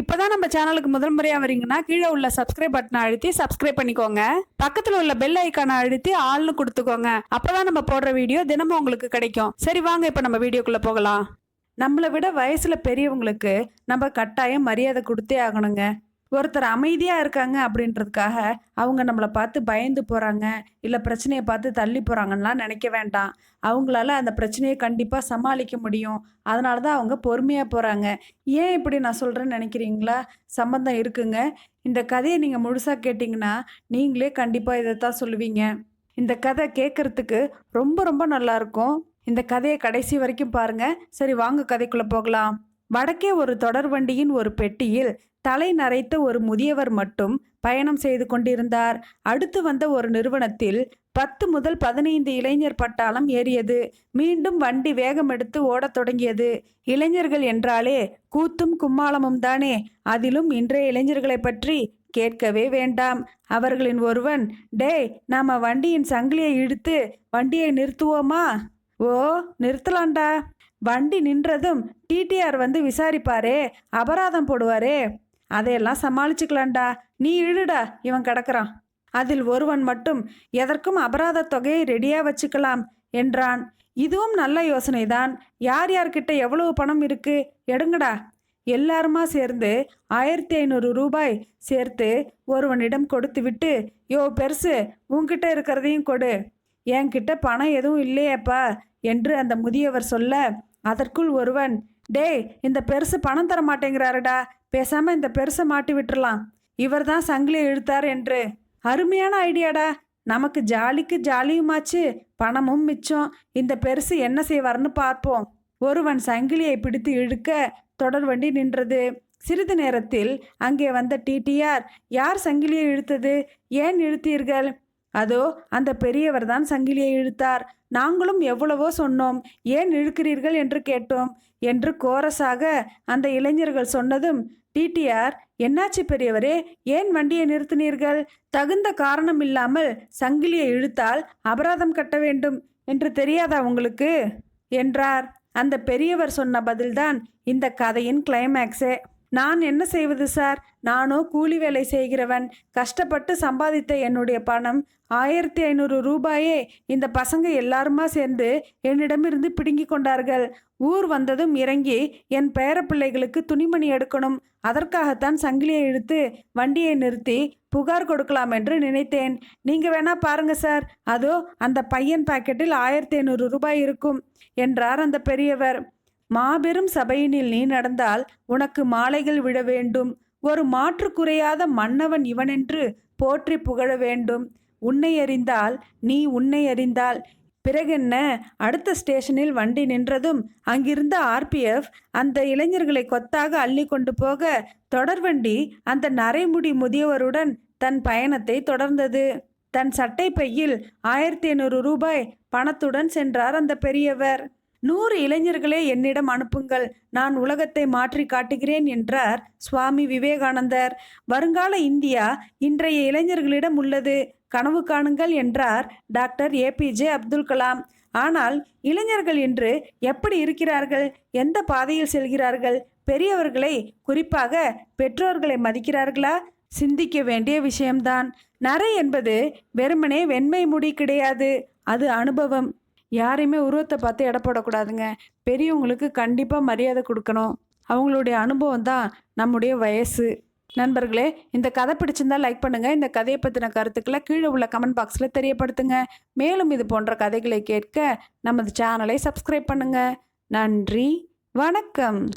இப்போதான் நம்ம சேனலுக்கு முதல் முறையாக வரீங்கன்னா கீழே உள்ள சப்ஸ்கிரைப் பட்டனை அழுத்தி சப்ஸ்கிரைப் பண்ணிக்கோங்க. பக்கத்தில் உள்ள பெல் ஐக்கானை அழுத்தி ஆள்னு கொடுத்துக்கோங்க. அப்போதான் நம்ம போடுற வீடியோ தினமும் உங்களுக்கு கிடைக்கும். சரி வாங்க இப்போ நம்ம வீடியோக்குள்ளே போகலாம். நம்மளை விட வயசில் பெரியவங்களுக்கு நம்ம கட்டாயம் மரியாதை கொடுத்தே ஆகணுங்க. ஒருத்தர் அமைதியாக இருக்காங்க அப்படின்றதுக்காக அவங்க நம்மளை பார்த்து பயந்து போகிறாங்க இல்லை பிரச்சனையை பார்த்து தள்ளி போகிறாங்கலாம் நினைக்க வேண்டாம். அவங்களால அந்த பிரச்சனையை கண்டிப்பாக சமாளிக்க முடியும். அதனால தான் அவங்க பொறுமையாக போகிறாங்க ஏன் இப்படி நான் சொல்கிறேன்னு நினைக்கிறீங்களா? சம்மந்தம் இருக்குங்க. இந்த கதையை நீங்கள் முழுசாக கேட்டிங்கன்னா நீங்களே கண்டிப்பாக இதை தான் சொல்லுவீங்க. இந்த கதை கேட்குறதுக்கு ரொம்ப ரொம்ப நல்லாயிருக்கும் இந்த கதையை கடைசி வரைக்கும் பாருங்கள் சரி வாங்க கதைக்குள்ளே போகலாம். வடக்கே ஒரு தொடர் வண்டியின் ஒரு பெட்டியில் தலை நரைத்த ஒரு முதியவர் மட்டும் பயணம் செய்து கொண்டிருந்தார். அடுத்து வந்த ஒரு நிறுவனத்தில் பத்து முதல் பதினைந்து இளைஞர் பட்டாளம் ஏறியது. மீண்டும் வண்டி வேகம் எடுத்து ஓடத் தொடங்கியது. இளைஞர்கள் என்றாலே கூத்தும் கும்மாளமும் தானே. அதிலும் இன்றைய இளைஞர்களை பற்றி கேட்கவே வேண்டாம். அவர்களின் ஒருவன் டேய் நாம வண்டியின் சங்கிலியை இழுத்து வண்டியை நிறுத்துவோமா? ஓ நிறுத்தலாம்டா. வண்டி நின்றதும் டிடிஆர் வந்து விசாரிப்பாரே அபராதம் போடுவாரே. அதையெல்லாம் சமாளிச்சுக்கலாண்டா நீ இழுடா இவன் கிடக்கிறான். அதில் ஒருவன் மட்டும் எதற்கும் அபராத தொகையை ரெடியாக வச்சுக்கலாம் என்றான். இதுவும் நல்ல யோசனைதான். யார் யார்கிட்ட எவ்வளவு பணம் இருக்கு? எடுங்கடா. எல்லாருமா சேர்ந்து ஆயிரத்தி ஐநூறு ரூபாய் சேர்த்து ஒருவனிடம் கொடுத்து விட்டு யோ பெருசு உன்கிட்ட இருக்கிறதையும் கொடு. என்கிட்ட பணம் எதுவும் இல்லையேப்பா என்று அந்த முதியவர் சொல்ல அதற்குள் ஒருவன் டேய் இந்த பெருசு பணம் தர மாட்டேங்கிறாருடா. பேசாம இந்த பெருசை மாட்டி விட்டுறலாம். இவர் தான் சங்கிலியை இழுத்தார் என்று. அருமையான ஐடியாடா. நமக்கு ஜாலிக்கு ஜாலியுமாச்சு. பணமும் மிச்சம். இந்த பெருசு என்ன செய்வார்னு பார்ப்போம். ஒருவன் சங்கிலியை பிடித்து இழுக்க தொடர் வண்டி நின்றது. சிறிது நேரத்தில் அங்கே வந்த டிடிஆர் யார் சங்கிலியை இழுத்தது? ஏன் இழுத்தீர்கள்? அதோ அந்த பெரியவர் தான் சங்கிலியை இழுத்தார். நாங்களும் எவ்வளவோ சொன்னோம். ஏன் இழுக்கிறீர்கள் என்று கேட்டோம். என்று கோரஸாக அந்த இளைஞர்கள் சொன்னதும் டிடிஆர் என்னாச்சு பெரியவரே? ஏன் வண்டியை நிறுத்தினீர்கள்? தகுந்த காரணம் இல்லாமல் சங்கிலியை இழுத்தால் அபராதம் கட்ட வேண்டும். என்று தெரியாதா உங்களுக்கு? என்றார். அந்த பெரியவர் சொன்ன பதில்தான் இந்த கதையின் கிளைமேக்ஸே நான் என்ன செய்வது சார்? நானோ கூலி வேலை செய்கிறவன் கஷ்டப்பட்டு சம்பாதித்த என்னுடைய பணம் ஆயிரத்தி ஐநூறு ரூபாயே இந்த பசங்க எல்லாருமா சேர்ந்து என்னிடமிருந்து பிடுங்கி கொண்டார்கள். ஊர் வந்ததும் இறங்கி என் பேரப்பிள்ளைகளுக்கு துணிமணி எடுக்கணும். அதற்காகத்தான் சங்கிலியை இழுத்து வண்டியை நிறுத்தி புகார் கொடுக்கலாம் என்று நினைத்தேன். நீங்க வேணா பாருங்க சார். அதோ அந்த பையன் பாக்கெட்டில் ஆயிரத்தி ஐநூறு ரூபாய் இருக்கும் என்றார் அந்த பெரியவர். மாபெரும் சபையினில் நீ நடந்தால் உனக்கு மாலைகள் விட வேண்டும். ஒரு மாற்று குறையாத மன்னவன் இவனென்று போற்றி புகழ வேண்டும். உன்னை அறிந்தால் நீ உன்னை அறிந்தால். பிறகென்ன? அடுத்த ஸ்டேஷனில் வண்டி நின்றதும் அங்கிருந்த ஆர்பிஎஃப் அந்த இளைஞர்களை கொத்தாக அள்ளி கொண்டு போக தொடர்வண்டி அந்த நரைமுடி முதியவருடன் தன் பயணத்தை தொடர்ந்தது. தன் சட்டை பையில் ஆயிரத்தி ஐநூறு ரூபாய் பணத்துடன் சென்றார் அந்த பெரியவர். நூறு இளைஞர்களே என்னிடம் அனுப்புங்கள். நான் உலகத்தை மாற்றி காட்டுகிறேன் என்றார் சுவாமி விவேகானந்தர். வருங்கால இந்தியா இன்றைய இளைஞர்களிடம் உள்ளது. கனவு காணுங்கள் என்றார் டாக்டர் ஏபிஜே அப்துல் கலாம். ஆனால் இளைஞர்கள் இன்று எப்படி இருக்கிறார்கள்? எந்த பாதையில் செல்கிறார்கள்? பெரியவர்களை குறிப்பாக பெற்றோர்களை மதிக்கிறார்களா? சிந்திக்க வேண்டிய விஷயம்தான். நரை என்பது வெறுமனே வெண்மை முடி கிடையாது. அது அனுபவம். யாரையுமே உருவத்தை பார்த்து எடை போடக்கூடாதுங்க. பெரியவங்களுக்கு கண்டிப்பாக மரியாதை கொடுக்கணும். அவங்களுடைய அனுபவம் தான் நம்முடைய வயசு. நண்பர்களே இந்த கதை பிடிச்சிருந்தா லைக் பண்ணுங்கள் இந்த கதையை பற்றின கருத்துக்களை கீழே உள்ள கமெண்ட் பாக்ஸில் தெரியப்படுத்துங்க. மேலும் இது போன்ற கதைகளை கேட்க நமது சேனலை சப்ஸ்கிரைப் பண்ணுங்கள் நன்றி. வணக்கம்.